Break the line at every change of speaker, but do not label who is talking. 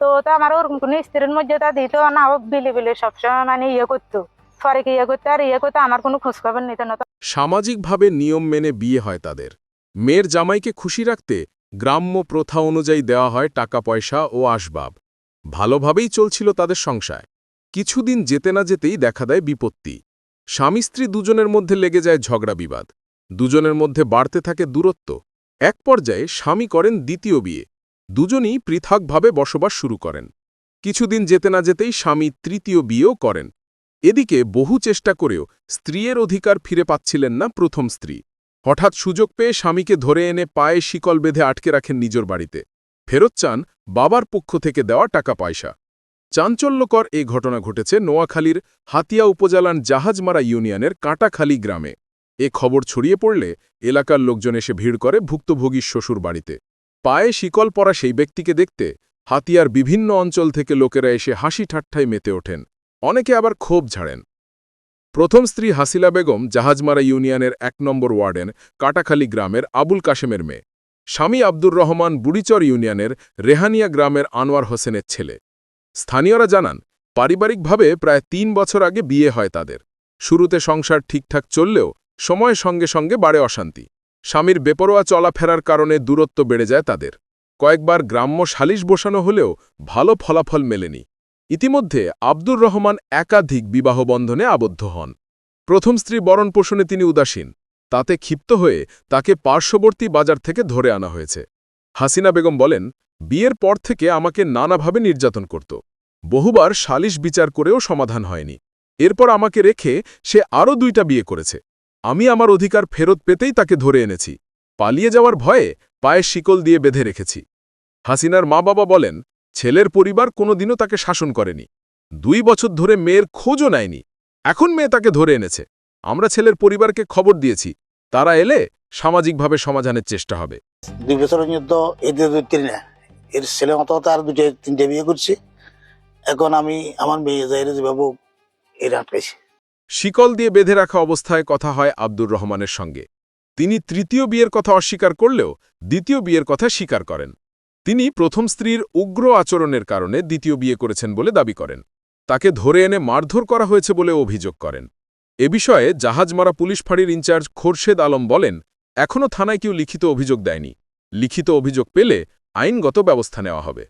তো আমার ওরকম কোনো স্ত্রীর মধ্যে তা দিত না, ও বিলি বিলি সবসময় মানে ইয়ে করতো। কি ইয়ে করতো, আর ইয়ে করতো আমার কোনো খোঁজ খবর নিত না।
সামাজিকভাবে নিয়ম মেনে বিয়ে হয় তাদের। মেয়ের জামাইকে খুশি রাখতে গ্রাম্য প্রথা অনুযায়ী দেওয়া হয় টাকা, পয়সা ও আসবাব। ভালোভাবেই চলছিল তাদের সংসার। কিছুদিন যেতে না যেতেই দেখা দেয় বিপত্তি। স্বামী স্ত্রী দুজনের মধ্যে লেগে যায় ঝগড়া বিবাদ। দুজনের মধ্যে বাড়তে থাকে দূরত্ব। এক পর্যায়ে স্বামী করেন দ্বিতীয় বিয়ে। দুজনই পৃথকভাবে বসবাস শুরু করেন। কিছুদিন যেতে না যেতেই স্বামী তৃতীয় বিয়েও করেন। এদিকে বহু চেষ্টা করেও স্ত্রীর অধিকার ফিরে পাচ্ছিলেন না প্রথম স্ত্রী। হঠাৎ সুযোগ পেয়ে স্বামীকে ধরে এনে পায়ে শিকল বেঁধে আটকে রাখেন নিজের বাড়িতে। ফেরত চান বাবার পক্ষ থেকে দেওয়া টাকা পয়সা চাঞ্চল্যকর এ ঘটনা ঘটেছে নোয়াখালীর হাতিয়া উপজেলার জাহাজমারা ইউনিয়নের কাঁটাখালী গ্রামে। এ খবর ছড়িয়ে পড়লে এলাকার লোকজন এসে ভিড় করে ভুক্তভোগীর শ্বশুর বাড়িতে পায়ে শিকল পরা সেই ব্যক্তিকে দেখতে হাতিয়ার বিভিন্ন অঞ্চল থেকে লোকেরা এসে হাসি ঠাট্টায় মেতে ওঠেন। অনেকে আবার ক্ষোভ ঝাড়েন। প্রথম স্ত্রী হাসিলা বেগম জাহাজমারা ইউনিয়নের এক নম্বর ওয়ার্ডেন কাটাখালী গ্রামের আবুল কাশেমের মেয়ে। স্বামী আব্দুর রহমান বুড়িচর ইউনিয়নের রেহানিয়া গ্রামের আনোয়ার হোসেনের ছেলে। স্থানীয়রা জানান, পারিবারিকভাবে প্রায় তিন বছর আগে বিয়ে হয় তাদের। শুরুতে সংসার ঠিকঠাক চললেও সময়ের সঙ্গে সঙ্গে বাড়ে অশান্তি। স্বামীর বেপরোয়া চলাফেরার কারণে দূরত্ব বেড়ে যায় তাদের। কয়েকবার গ্রাম্য সালিশ বসানো হলেও ভালো ফলাফল মেলেনি। ইতিমধ্যে আব্দুর রহমান একাধিক বিবাহবন্ধনে আবদ্ধ হন। প্রথম স্ত্রী বরণ পোষণে তিনি উদাসীন। তাতে ক্ষিপ্ত হয়ে তাকে পার্শ্ববর্তী বাজার থেকে ধরে আনা হয়েছে। হাসিনা বেগম বলেন, বিয়ের পর থেকে আমাকে নানাভাবে নির্যাতন করত। বহুবার সালিশ বিচার করেও সমাধান হয়নি। এরপর আমাকে রেখে সে আরও দুইটা বিয়ে করেছে। আমি আমার অধিকার ফেরত পেতেই তাকে ধরে এনেছি। পালিয়ে যাওয়ার ভয়ে পায়ে শিকল দিয়ে বেঁধে রেখেছি। হাসিনার মা বাবা বলেন, ছেলের পরিবার কোনোদিনও তাকে শাসন করেনি। দুই বছর ধরে মেয়ের খোঁজও নেয়নি। এখন মেয়ে তাকে ধরে এনেছে। আমরা ছেলের পরিবারকে খবর দিয়েছি। তারা এলে সামাজিকভাবে সমাধানের চেষ্টা হবে।
দুই মধ্যে এদের দুই না। এর ছেলে মতো তার দুটো তিনটে বিয়ে করছি। এখন আমি আমার মেয়ে যাই বাবু এর আটকাইছি
শিকল দিয়ে বেঁধে রাখা অবস্থায় কথা হয় আব্দুর রহমানের সঙ্গে। তিনি তৃতীয় বিয়ের কথা অস্বীকার করলেও দ্বিতীয় বিয়ের কথা স্বীকার করেন। তিনি প্রথম স্ত্রীর উগ্র আচরণের কারণে দ্বিতীয় বিয়ে করেছেন বলে দাবি করেন। তাকে ধরে এনে মারধর করা হয়েছে বলে অভিযোগ করেন। এ বিষয়ে জাহাজমারা পুলিশ ফাঁড়ির ইনচার্জ খোরশেদ আলম বলেন, এখনও থানায় কেউ লিখিত অভিযোগ দেয়নি। লিখিত অভিযোগ পেলে আইনগত ব্যবস্থা নেওয়া হবে।